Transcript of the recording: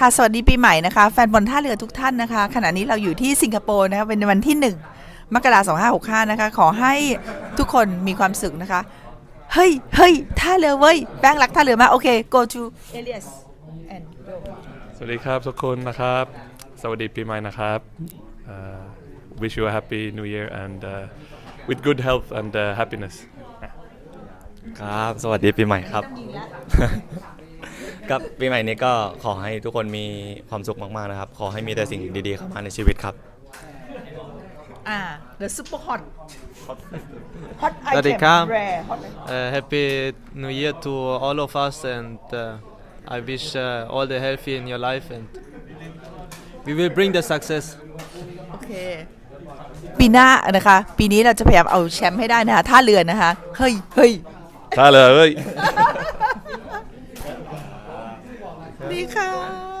ค่ะสวัสดีปีใหม่นะคะ แฟนบอลท่าเรือทุกท่านนะคะ ขณะนี้เราอยู่ที่สิงคโปร์นะคะเป็นวันที่ 1 มกราคม2565 นะคะ ขอให้ทุกคนมีความสุขนะคะ เฮ้ยเฮ้ยท่าเรือเว้ยแป้งรักท่าเรือมากโอเค go to Elias and go สวัสดีครับทุกคนนะครับ สวัสดีปีใหม่นะครับ uh, wish you a happy new year and uh, with good health and uh, happiness ครับ สวัสดีปีใหม่ครับ กับปีใหม่นี้ก็ขอให้ทุกคนมีความสุขมากๆนะครับ ขอให้มีแต่สิ่งดีๆเข้ามาในชีวิตครับ อ่า the super hot hot สวัสดี item ครับ rare hot Uh, happy New Year to all of us, and uh, I wish uh, all the healthy in your life, and we will bring the success. โอเค ปีหน้านะคะ ปีนี้เราจะพยายามเอาแชมป์ให้ได้นะคะท่าเรือนะคะ เฮ้ยเฮ้ยท่าเรือเอ้ย ดีค่ะ